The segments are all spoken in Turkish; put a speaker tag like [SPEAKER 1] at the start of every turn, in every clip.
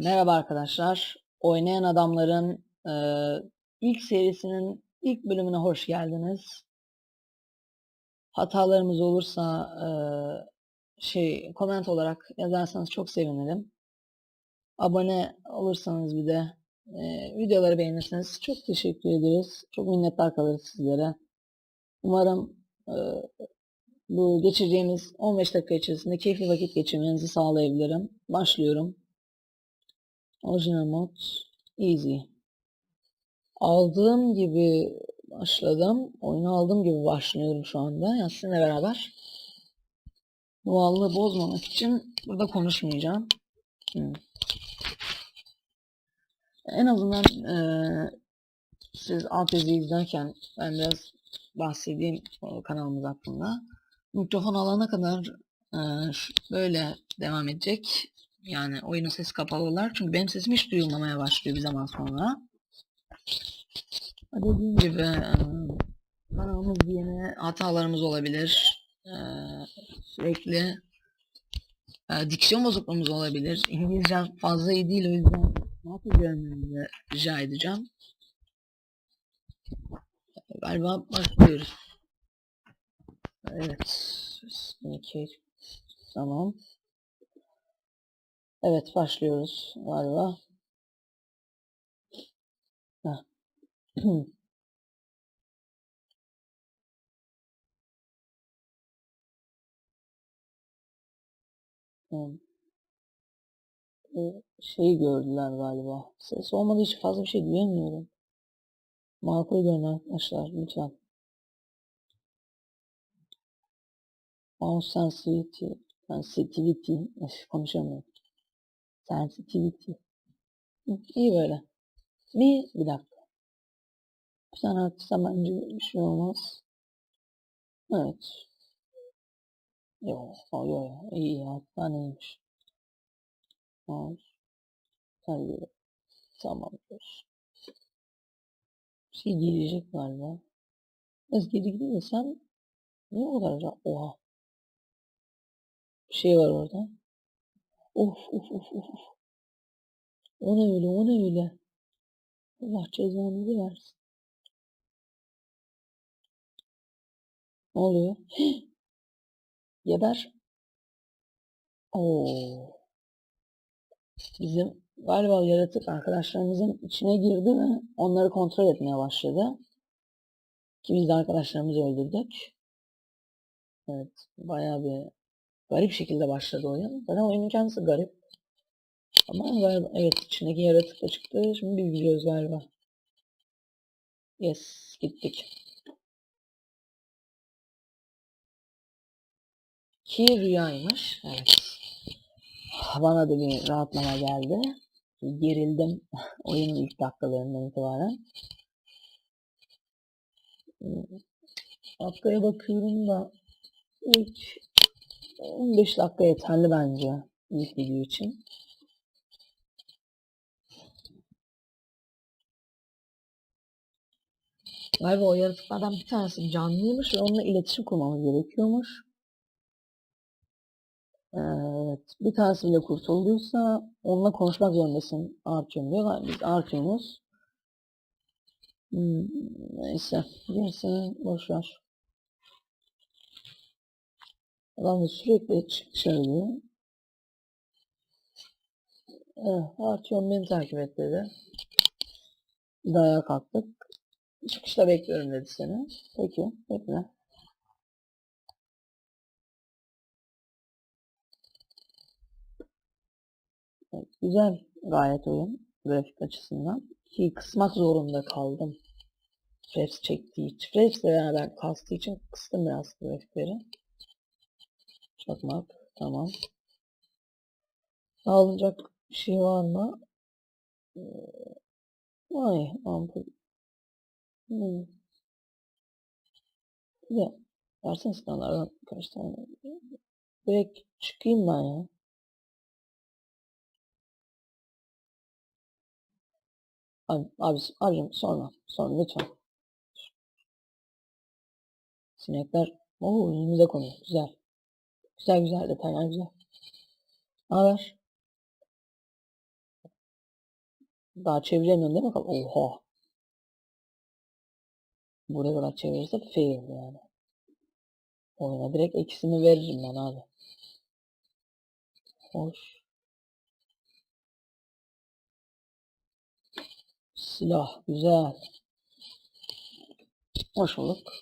[SPEAKER 1] Merhaba arkadaşlar. Oynayan Adamların e, ilk serisinin ilk bölümüne hoş geldiniz. Hatalarımız olursa e, şey koment olarak yazarsanız çok sevinirim. Abone olursanız bir de e, videoları beğenirseniz çok teşekkür ederiz. Çok minnettar kalırız sizlere. Umarım e, bu geçireceğimiz 15 dakika içerisinde keyifli vakit geçirmenizi sağlayabilirim. Başlıyorum. Orijinal mod easy. Aldığım gibi başladım. Oyunu aldığım gibi başlıyorum şu anda. Yani sizinle beraber. Doğallığı bozmamak için burada konuşmayacağım. Hmm. En azından eee, siz alt yazıyı izlerken ben biraz bahsedeyim kanalımız hakkında. Mikrofon alana kadar şu- böyle devam edecek. Yani oyunun sesi kapalılar. Çünkü benim sesim hiç duyulmamaya başlıyor bir zaman sonra. Dediğim gibi eee, kanalımız yeni hatalarımız olabilir. Eee, sürekli eee, diksiyon bozukluğumuz olabilir. İngilizcem fazla iyi değil o yüzden ne yapacağımı rica edeceğim. Galiba başlıyoruz. Evet. Peki. Tamam. Evet başlıyoruz galiba. Ee, Şeyi gördüler galiba. Ses olmadığı için fazla bir şey diyemiyorum. Makul görün arkadaşlar lütfen. Mouse sensitivity. Sensitivity. Konuşamıyorum. Sensitivity. Hı, İyi böyle. Mi? Bir dakika. Bir tane arttırsam bence bir şey olmaz. Evet. Yo, yo, yo. İyi. Altı tane iyiymiş. Mouse. Tabii. Tamamdır. Bir şey gelecek galiba. Biraz geri gidince sen niye o kadar ra- Oha. Bir şey var orada. Of of of of. of. O ne öyle o ne öyle. Allah cezanızı versin. Ne oluyor? Geber. Oo. Bizim galiba yaratık arkadaşlarımızın içine girdi ve onları kontrol etmeye başladı. Ki biz de arkadaşlarımızı öldürdük. Evet. Bayağı bir garip şekilde başladı oyun. Zaten oyunun kendisi garip. Ama galiba evet içindeki yaratık çıktı. Şimdi bir gidiyoruz galiba. Yes. Gittik. Ki rüyaymış. Evet. Bana da bir rahatlama geldi. Gerildim oyunun ilk dakikalarından itibaren. Hmm, Dakikaya bakıyorum da ilk 15 dakika yeterli bence ilk video için. Galiba o yaratıklardan bir tanesi canlıymış ve onunla iletişim kurmamız gerekiyormuş. Evet, bir tanesi bile kurtulduysa onunla konuşmak zorundasın Artyom diyor. Biz Artyom'uz. Hmm, neyse, gerisini boş ver. Adam da sürekli çık söylüyor. Eh, Artyom beni takip et dedi. Ayağa kalktık. Çıkışta bekliyorum dedi seni. Peki, bekle. Evet, güzel gayet oyun grafik açısından. Ki kısmak zorunda kaldım. Fraps çektiği için. Fraps'le beraber kastığı için kıstım biraz grafikleri. Çakmak. Tamam. Sağlanacak bir şey var mı? Ee, Vay ampul. Hmm. De versene sınavlardan kaç tane. Direkt çıkayım ben ya. Abi, abi, abicim sonra. Sonra lütfen. Sinekler. Oo önümüze konuyor. Güzel. Güzel güzel detaylar güzel. Haber? Daha çeviremiyorum değil mi? Oha. Buraya kadar çevirirse fail yani. Oyuna direkt ikisini veririm ben abi. Hoş. Silah güzel. Hoş bulduk.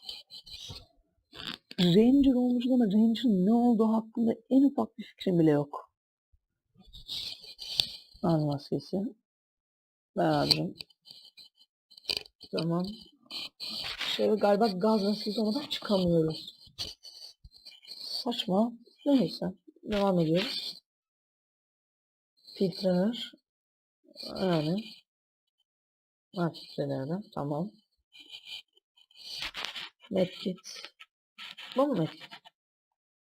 [SPEAKER 1] Ranger olmuş ama Ranger'ın ne olduğu hakkında en ufak bir fikrim bile yok. Al maskesi. Abicim. Tamam. Şöyle galiba gaz maskesi olmadan çıkamıyoruz. Saçma. Neyse. Devam ediyoruz. Filtreler. Yani. Ha filtrelerden. Tamam. Medkit. Mu medkit?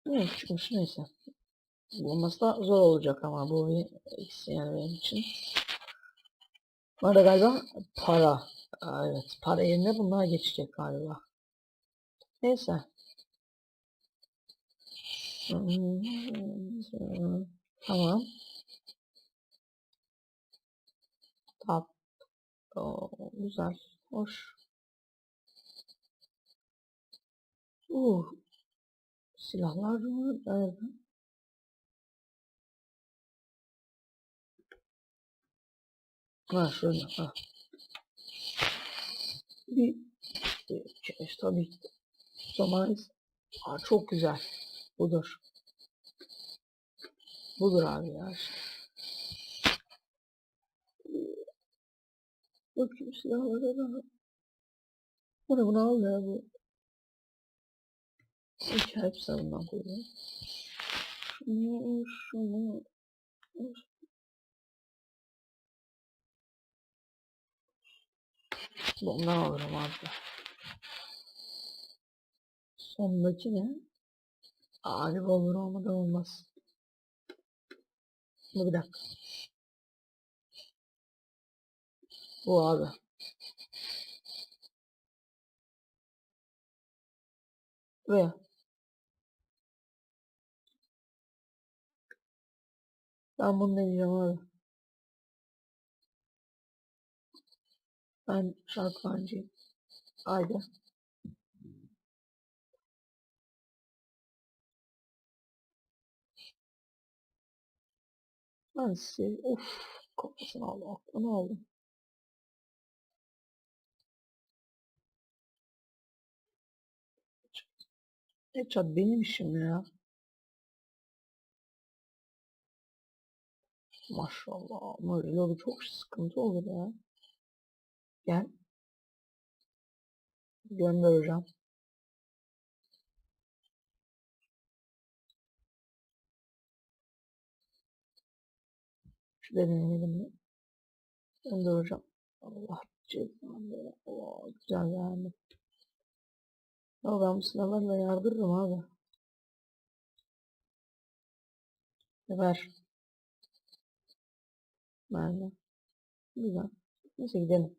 [SPEAKER 1] Ne çıkmış neyse. Bulması da zor olacak ama bu bir eksi yani benim için. Bu arada galiba para. Evet para yerine bunlar geçecek galiba. Neyse. Tamam. Tap. Güzel. Hoş. Uh. Silahlar mı? Nerede? Ha şöyle. Ha. Bir, şey, tabii ki. Somalis. Aa, çok güzel. Budur. Budur abi ya. Bakayım silahlara da. Bana bunu al ya bu. İki hepsini bundan koyuyorum. Şunu, şunu. Bundan alırım abi. Sondaki ne? Abi olur olmadan olmaz. Dur bir dakika. Bu abi. Ve ben bunu deneyeceğim abi. Ben şarkılancıyım. Haydi. Ben size of kafasını aldım aklını aldım. Headshot benim işim ya. Maşallah ama reload'u çok sıkıntı olur ya. Gel. Gönder hocam. Şu deneyelim mi? Gönder hocam. Allah cezanı. Allah güzel yani. Ya ben bu silahlarla yardırırım abi. Ver. Mermi. Güzel. Neyse gidelim.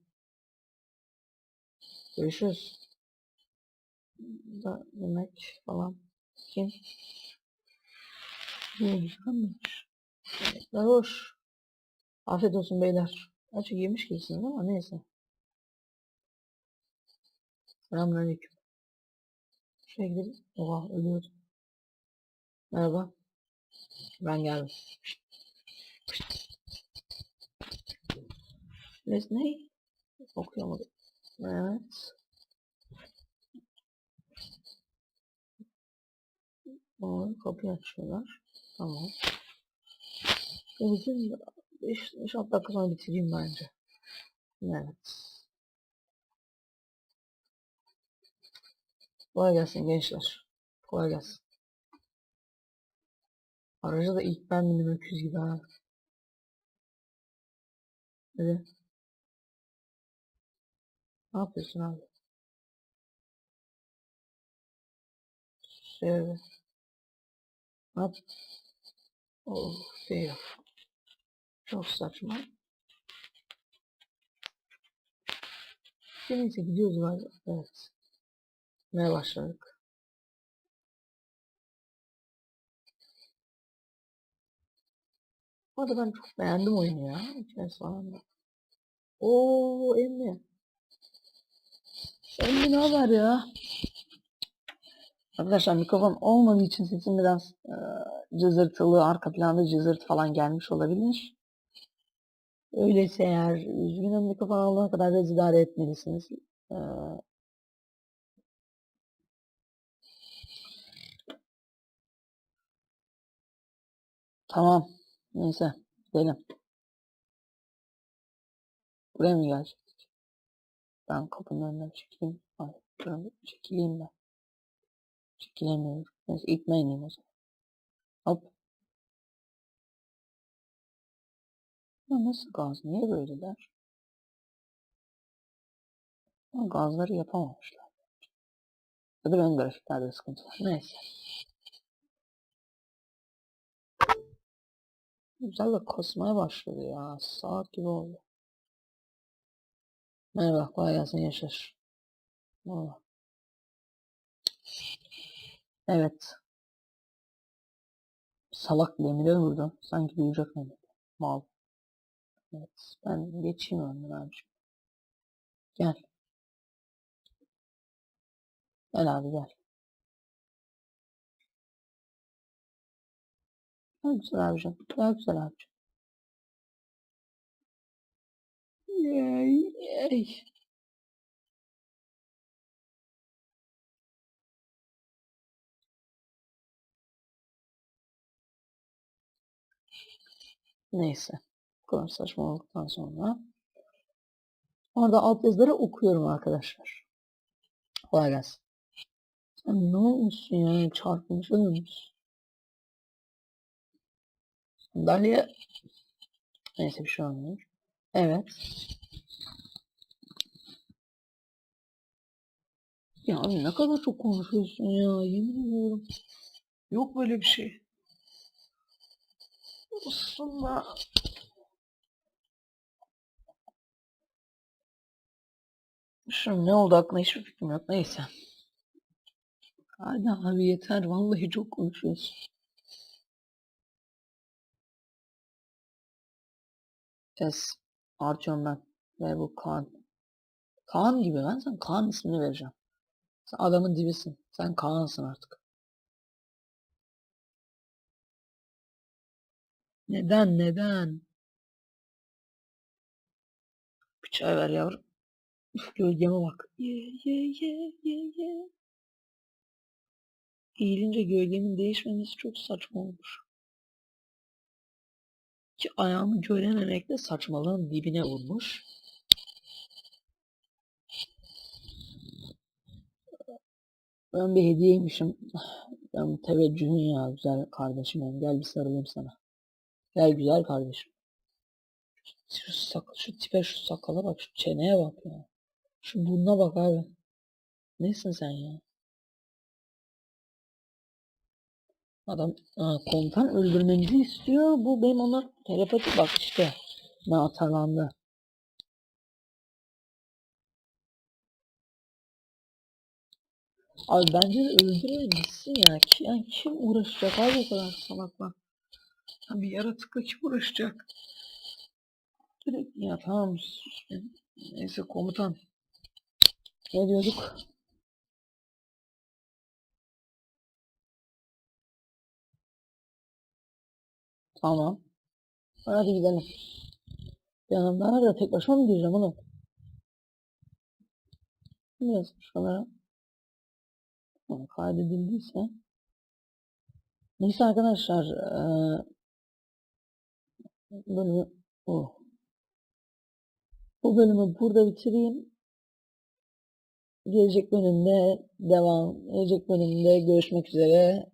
[SPEAKER 1] Görüşürüz. Da yemek falan. Kim? Ne güzelmiş. Yemekler hoş. Afiyet olsun beyler. Açık yemiş gibisiniz ama neyse. Selamünaleyküm. Şuraya gidelim. Oha ölüyordum. Merhaba. Ben geldim. Ne? ne? Okuyamadım. Evet. Doğru kapıyı açıyorlar. Tamam. Bizim 5-6 dakika sonra bitireyim bence. Evet. Kolay gelsin gençler. Kolay gelsin. Araca da ilk ben bindim öküz gibi ha. Hadi. Ne yapıyorsun abi? Şöyle. Ne yap? Oh, fail. Çok saçma. Neyse gidiyoruz galiba. Evet. Ne başladık? Bu arada ben çok beğendim oyunu ya. İçerisi falan da. Oo emmi. Emmi ne haber ya? Arkadaşlar mikrofon olmadığı için sesim biraz e, cızırtılı, arka planda cızırt falan gelmiş olabilir. Öyleyse eğer üzgünüm mikrofon alana kadar biraz idare etmelisiniz. E, tamam. Neyse. Gidelim. Buraya mı gelecektik? Ben kapının önünden çekileyim. Ay, durun, çekileyim ben. Çekilemiyorum. Neyse ilk ben ineyim o zaman. Hop. Ya nasıl gaz? Niye böyleler? Ama gazları yapamamışlar. Ya da benim grafiklerde sıkıntı var. Neyse. Güzel de kasmaya başladı ya. Saat gibi oldu. Merhaba, kolay gelsin Yaşar. Merhaba. Evet. Salak demire vurdu. Sanki duyacak mıydı? Mal. Evet. Ben geçeyim önüne abiciğim. Gel. Gel abi gel. Gel güzel abicim. Gel güzel abicim. Yay, yay. Neyse. Bu kadar saçmaladıktan sonra orada alt yazıları okuyorum arkadaşlar. Kolay gelsin. Sen ne olmuşsun ya? Çarpılmış ölmüş. Sandalye neyse bir şey olmuyor. Evet. Ya ne kadar çok konuşuyorsun ya. Yemin ediyorum. Yok böyle bir şey. Aslında Şu ne oldu aklına hiçbir fikrim yok. Neyse. Hadi abi yeter. Vallahi çok konuşuyorsun. Kes. Artıyorum ben. Ve bu Kaan. Kaan gibi ben sana Kaan ismini vereceğim. Sen adamın dibisin. Sen Kaan'sın artık. Neden neden? Çay ver yavrum. Üf, gölgeme bak. Ye ye ye ye ye. Eğilince gölgemin değişmemesi çok saçma olmuş. Ki ayağımı görememekle saçmalığın dibine vurmuş. Ben bir hediyeymişim. Ben teveccühün ya güzel kardeşim benim. Gel bir sarılayım sana. Gel güzel kardeşim. Şu, sak şu tipe şu sakala bak şu çeneye bak ya. Şu burnuna bak abi. Nesin sen ya? Adam ha, komutan öldürmenizi istiyor. Bu benim ona telepati bak işte. Ne atarlandı. Abi bence de öldürmeyin gitsin ya. Yani kim uğraşacak abi o kadar salakla. Bir yaratıkla kim uğraşacak? Direkt ya tamam. sus. Neyse komutan. Ne diyorduk? Tamam. Hadi gidelim. Yanımda nerede? Tek başıma mı gireceğim oğlum? Yazmış kamera? Tamam, kaydedildiyse. Neyse arkadaşlar. Eee bölümü oh. Bu bölümü burada bitireyim. Gelecek bölümde devam. Gelecek bölümde görüşmek üzere.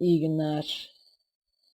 [SPEAKER 1] İyi günler.